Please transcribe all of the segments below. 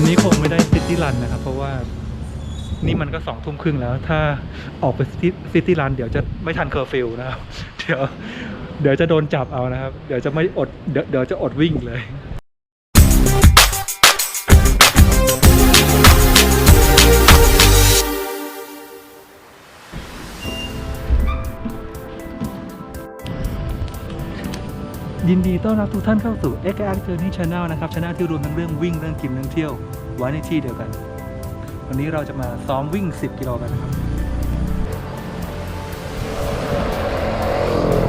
วันนี้คงไม่ได้ซิตี้รันนะครับ เพราะว่านี่มันก็สองทุ่มครึ่งแล้ว ถ้าออกไปซิตี้รันเดี๋ยวจะไม่ทันเคอร์ฟิวนะครับ เดี๋ยวเดี๋ยวจะโดนจับเอานะครับ เดี๋ยวจะไม่อดเดี๋ยวเดี๋ยวจะอดวิ่งเลย ยินดีต้อนรับทุกท่านเข้าสู่ x r Journey Channel นะครับช anel ที่รวมทั้งเรื่องวิ่งเรื่องกินเรื่องเที่ยวไว้ในที่เดียวกัน วันนี้เราจะมาซ้อมวิ่ง 10 กิโลกันนะครับ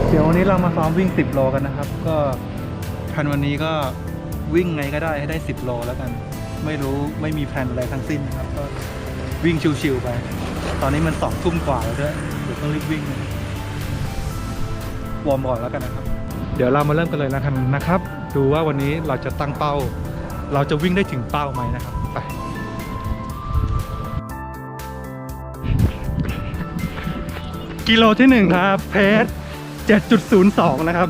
เดี๋ยววันนี้เรามาซ้อมวิ่ง 10 โลกันนะครับ ก็แผนวันนี้ก็วิ่งไงก็ได้ให้ได้ 10 โลแล้วกัน ไม่รู้ไม่มีแผนอะไรทั้งสิ้นนะครับ ก็วิ่งชิวๆไป ตอนนี้มันสองทุ่มกว่าแล้วด้วยเดี๋ยวต้องรีบวิ่งวอร์มก่อนแล้วกันนะครับ เดี๋ยวเรามาเริ่มกันเลยแล้วกันนะครับ ดูว่าวันนี้เราจะตั้งเป้า เราจะวิ่งได้ถึงเป้าไหมนะครับ ไปกิโลที่หนึ่งครับ เพจ7.02 นะครับ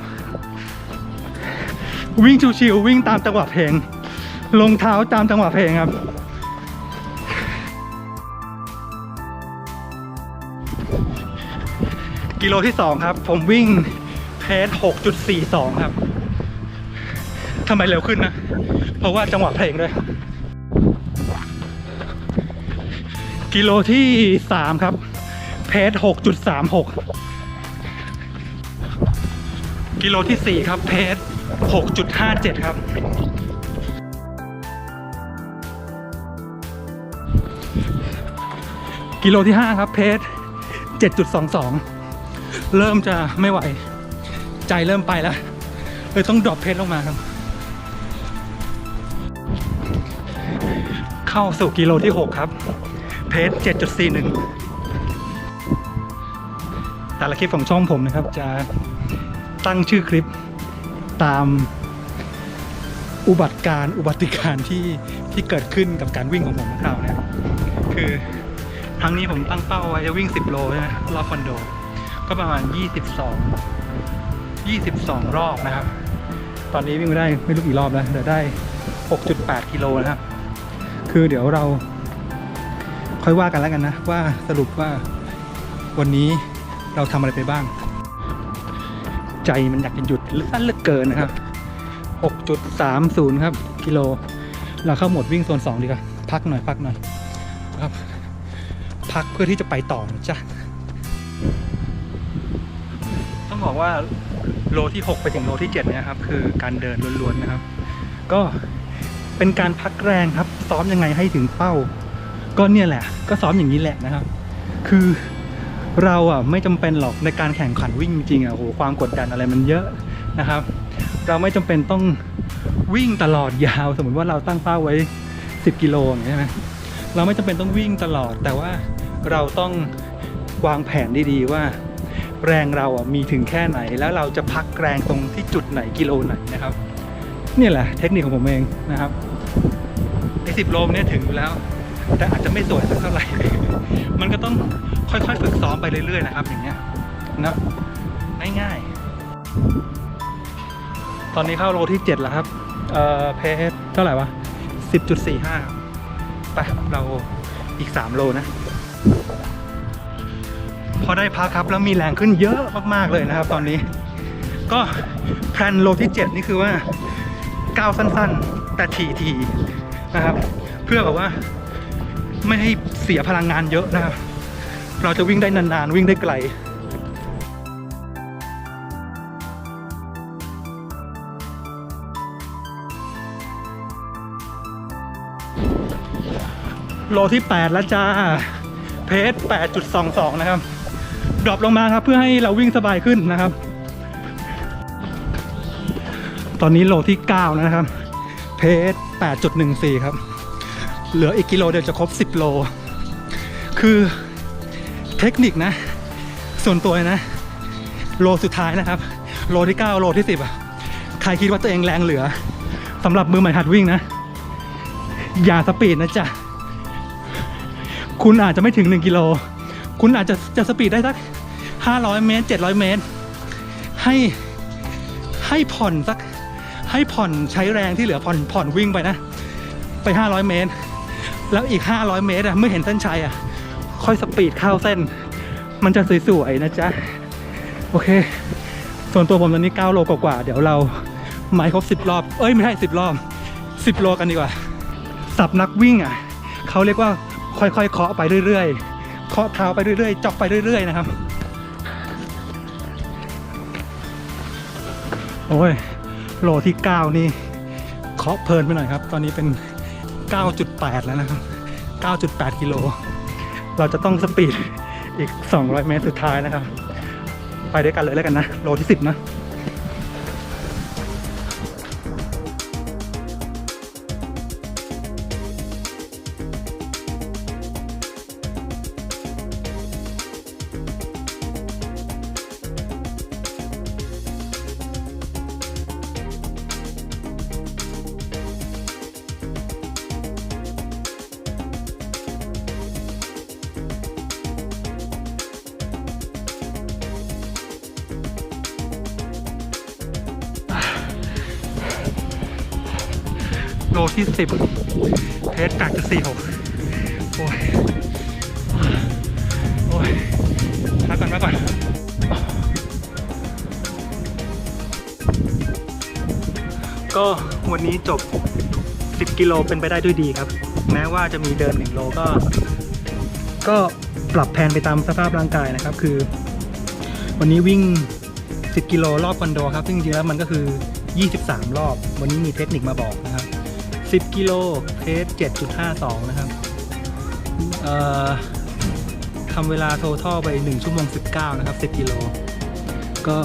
วิ่งชิวๆวิ่งตามจังหวะเพลง ลงเท้าตามจังหวะเพลงครับกิโลที่สองครับ ผมวิ่ง เพจ6.42 ครับทำไมเร็วขึ้นนะ เพราะว่าจังหวะเพลงด้วย กิโลที่สามครับ เพจ6.36 กิโลที่สี่ครับ เพจ6.57 ครับ กิโลที่ห้าครับ เพจ7.22 เริ่มจะไม่ไหว ใจเริ่มไปแล้วเลยต้องดรอปเพจลงมาครับ เข้าสู่กิโลที่ 6 ครับ เพจ7.41 แต่ละคลิปของช่องผมนะครับ จะตั้งชื่อคลิปตามอุบัติการ์อุบัติการณ์ที่ที่เกิดขึ้นกับการวิ่งของผมครับเนี่คือครั้งนี้ผมตั้งเป้าไว้จะวิ่ง 10 โลใช่ไหมรอบคอนโด ก็ประมาณ 22 22 รอบนะครับ ตอนนี้วิ่งไม่ได้ไม่รู้กี่รอบแล้วแต่ได้ 6.8 กิโลนะครับ คือเดี๋ยวเราค่อยว่ากันแล้วกันนะ ว่าสรุปว่าวันนี้เราทำอะไรไปบ้าง ใจมันอยากจะหยุดสั้นเหลือเกินนะครับ 6.30 ครับ กิโล เราเข้าโหมดวิ่งโซน 2 ดีกว่าพักหน่อยพักหน่อยครับ พักเพื่อที่จะไปต่อนะจ๊ะต้องบอกว่า โลที่ 6 ไปถึงโลที่7เนี่ยครับ คือการเดินล้วนๆนะครับ ก็เป็นการพักแรงครับ ซ้อมยังไงให้ถึงเป้า ก็เนี่ยแหละ ก็ซ้อมอย่างนี้แหละนะครับ คือเราอะไม่จำเป็นหรอกในการแข่งขันวิ่งจริงๆอะโหความกดดันอะไรมันเยอะนะครับ เราไม่จำเป็นต้องวิ่งตลอดยาว สมมติว่าเราตั้งเป้าไว้ 10 กิโลอย่างเงี้ยใช่ไหมเราไม่จำเป็นต้องวิ่งตลอด แต่ว่าเราต้องวางแผนดีๆว่า แรงเราอะมีถึงแค่ไหน แล้วเราจะพักแรงตรงที่จุดไหนกิโลไหนนะครับนี่แหละเทคนิคของผมเองนะครับไอ้สิบโลเนี่ยถึงอยู่แล้ว แต่อาจจะไม่สวยสักเท่าไหร่ มันก็ต้องค่อยๆฝึกซ้อมไปเรื่อยๆนะครับ อย่างเงี้ยนะง่ายๆ ตอนนี้เข้าโลที่เจ็ดแล้วครับ เอ่อเพจเท่าไหร่วะสิบจุดสี่ห้าไปเราอีกสามโลนะ พอได้พักครับแล้วมีแรงขึ้นเยอะมากๆเลยนะครับ ตอนนี้ ก็แพลนโลที่ 7 นี่คือว่าก้าวสั้นๆ แต่ทีๆนะครับ เพื่อแบบว่าไม่ให้เสียพลังงานเยอะนะครับ เราจะวิ่งได้นานๆ วิ่งได้ไกลโลที่ 8 แล้วจ้า เพจ8.22 นะครับ ดรอปลงมาครับ เพื่อให้เราวิ่งสบายขึ้นนะครับ ตอนนี้โลที่9แล้วนะครับ เพจ8.14 ครับ เหลืออีกกิโลเดียวจะครบ 10 โล คือเทคนิคนะ ส่วนตัวนะ โลสุดท้ายนะครับ โลที่ 9 โลที่ 10อะใครคิดว่าตัวเองแรงเหลือสำหรับมือใหม่หัดวิ่งนะ อย่าสปีดนะจ๊ะ คุณอาจจะไม่ถึง 1 กิโล คุณอาจจะจะสปีดได้สัก 500 เมตร 700 เมตร ให้ให้ผ่อนสัก ให้ผ่อนใช้แรงที่เหลือผ่อนผ่อนวิ่งไปนะ ไป 500 เมตร แล้วอีก 500 เมตรอะเมื่อเห็นเส้นชัยอะค่อยสปีดเข้าเส้น มันจะสวยๆนะจ๊ะ โอเค ส่วนตัวผมตอนนี้ 9 โลกว่าๆเดี๋ยวเราไม้ครบ 10 รอบ เอ้ยไม่ใช่10 รอบ 10 โลกันดีกว่าสับนักวิ่งอะเขาเรียกว่าค่อยๆเคาะไปเรื่อยๆ เคาะเท้าไปเรื่อยๆจอกไปเรื่อย ๆ นะครับ โอ้ยโลที่ 9 นี่เคาะเพลินไปหน่อยครับ ตอนนี้เป็น 9.8 แล้วนะครับ 9.8 กิโล เราจะต้องสปีดอีก 200 เมตรสุดท้ายนะครับ ไปด้วยกันเลยแล้วกันนะ โลที่ 10 นะ ลที่สิบเทสแปดจุดสี่หกโอ้ย โอ้ยพักก่อนพักก่อนก็วันนี้จบ 10 กิโลเป็นไปได้ด้วยดีครับ แม้ว่าจะมีเดิน 1 โลก็ ก็ปรับแผนไปตามสภาพร่างกายนะครับ คือ วันนี้วิ่ง 10 กิโลรอบคอนโดครับ ซึ่งจริงๆแล้วมันก็คือ 23 รอบ วันนี้มีเทคนิคมาบอกนะครับ 10 กิโลเพส7.52 นะครับเอ่อทำเวลาโททอลไป 1 ชั่วโมง 19 นะครับ 10 กิโล ก็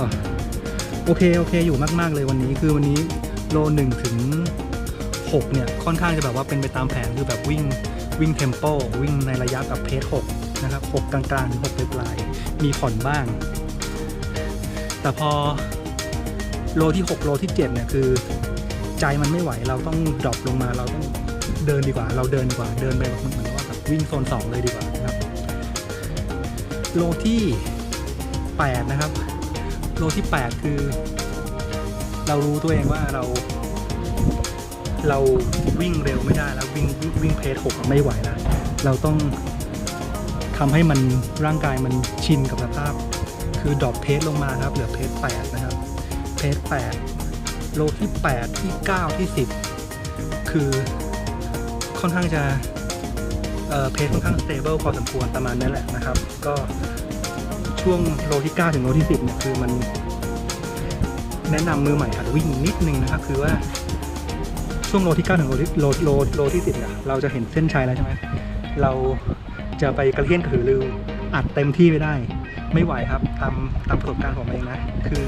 โอเค โอเค อยู่มาก ๆ เลยวันนี้คือวันนี้โล 1 ถึง 6 เนี่ย ค่อนข้างจะแบบว่าเป็นไปตามแผน คือแบบวิ่งวิ่งเทมโปวิ่งในระยะแบบเพส6นะครับ 6 กลางๆถึง6ปลายๆมีผ่อนบ้าง แต่พอโลที่ 6 โลที่ 7 เนี่ย คือ ใจมันไม่ไหวเราต้องดรอปลงมาเราต้องเดินดีกว่า เราเดินดีกว่าเดินไปแบบเหมือนว่าแบบวิ่งโซนสองเลยดีกว่านะครับโลที่ 8 นะครับ โลที่ 8 คือ เรารู้ตัวเองว่าเรา เราวิ่งเร็วไม่ได้แล้ววิ่งวิ่งเพจหกไม่ไหวแล้วเราต้องทำให้มันร่างกายมันชินกับสภาพ คือดรอปเพจลงมาครับ เหลือเพจ8นะครับ เพจ8 โลที่ 8 ที่ 9 ที่ 10 คือค่อนข้างจะเอ่อเพจค่อนข้างสเตเบิลพอสมควรประมาณนั้นแหละนะครับ ก็ช่วงโลที่ 9 ถึงโลที่ 10เนี่ยคือมัน แนะนำมือใหม่หัดวิ่งนิดนึงนะครับ คือว่าช่วงโลที่ 9 ถึงโลที่โลโลโลที่ 10เนี่ยเราจะเห็นเส้นชัยแล้วใช่ไหมเราจะไปกระเทียนกระหือรืออัดเต็มที่ไม่ได้ ไม่ไหวครับตามตามประสบการณ์ผมเองนะ คือ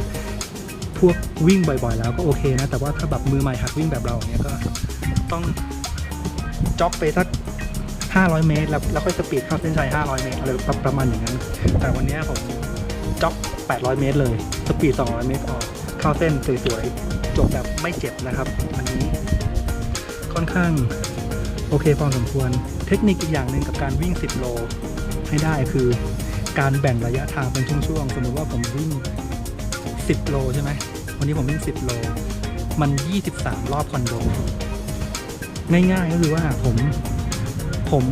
พวกวิ่งบ่อยๆ แล้วก็โอเคนะ แต่ว่าถ้าแบบมือใหม่หัดวิ่งแบบเราอย่างเงี้ยก็ต้องจ็อกไปสัก500 เมตร แล้วแล้วค่อยสปีดเข้าเส้นชัย 500 เมตรอะไรประประมาณอย่างนั้น แต่วันนี้ผมจ็อก 800 เมตรเลย สปีด 200 เมตรพอเข้าเส้นสวยๆ จบแบบไม่เจ็บนะครับวันนี้ค่อนข้างโอเคพอสมควร เทคนิคอีกอย่างหนึ่งกับการวิ่ง 10 โลให้ได้คือการแบ่งระยะทางเป็นช่วงๆ สมมติว่าผมวิ่ง 10 โลใช่ไหม วันนี้ผมวิ่ง 10 โล มัน 23 รอบคอนโด ง่ายๆก็คือว่าผม ผม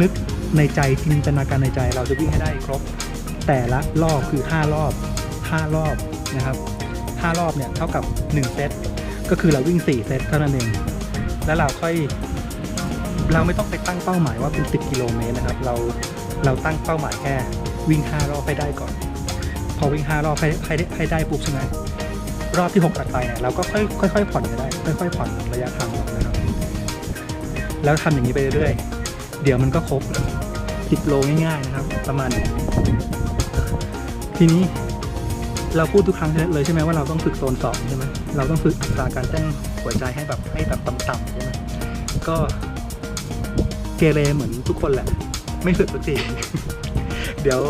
นึกในใจจินตนาการในใจเราจะวิ่งให้ได้ครบ แต่ละรอบคือ 5 รอบ 5 รอบนะครับ 5 รอบเนี่ยเท่ากับ 1 เซต ก็คือเราวิ่ง 4 เซตเท่านั้นเอง แล้วเราค่อย เราไม่ต้องไปตั้งเป้าหมายว่าเป็น 10 กิโลเมตรนะครับ เรา เราตั้งเป้าหมายแค่วิ่ง 5 รอบให้ได้ก่อน พอวิ่ง 5 รอบให้ให้ได้ให้ได้ปุ๊บใช่ไหม รอบที่6ถัดไปเนี่ยเราก็ค่อยค่อยๆผ่อนไปได้ ค่อยๆผ่อนระยะทางลงนะครับ แล้วทำอย่างนี้ไปเรื่อยๆเดี๋ยวมันก็ครบ10โลง่ายๆนะครับ ประมาณนี้ทีนี้เราพูดทุกครั้งเลยใช่ไหมว่าเราต้องฝึกโซนสองใช่ไหมเราต้องฝึกอัตราการเต้นหัวใจให้แบบให้แบบต่ำๆใช่ไหมก็เกเรเหมือนทุกคนแหละ ไม่ฝึกสักทีเดี๋ยว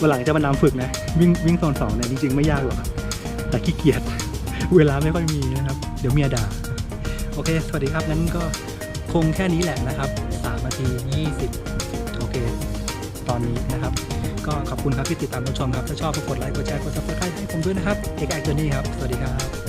วันหลังจะมานำฝึกนะ วิ่งวิ่งโซนสองเนี่ยจริงๆไม่ยากหรอก แต่ขี้เกียจเวลาไม่ค่อยมีนะครับ เดี๋ยวเมียด่า โอเค สวัสดีครับงั้นก็คงแค่นี้แหละนะครับ3นาที 20 โอเค ตอนนี้นะครับ ก็ขอบคุณครับที่ติดตามรับชมครับ ถ้าชอบก็กดไลค์กดแชร์กดซับสไครต์ให้ผมด้วยนะครับ เอกไอเจอร์นี่ครับ สวัสดีครับ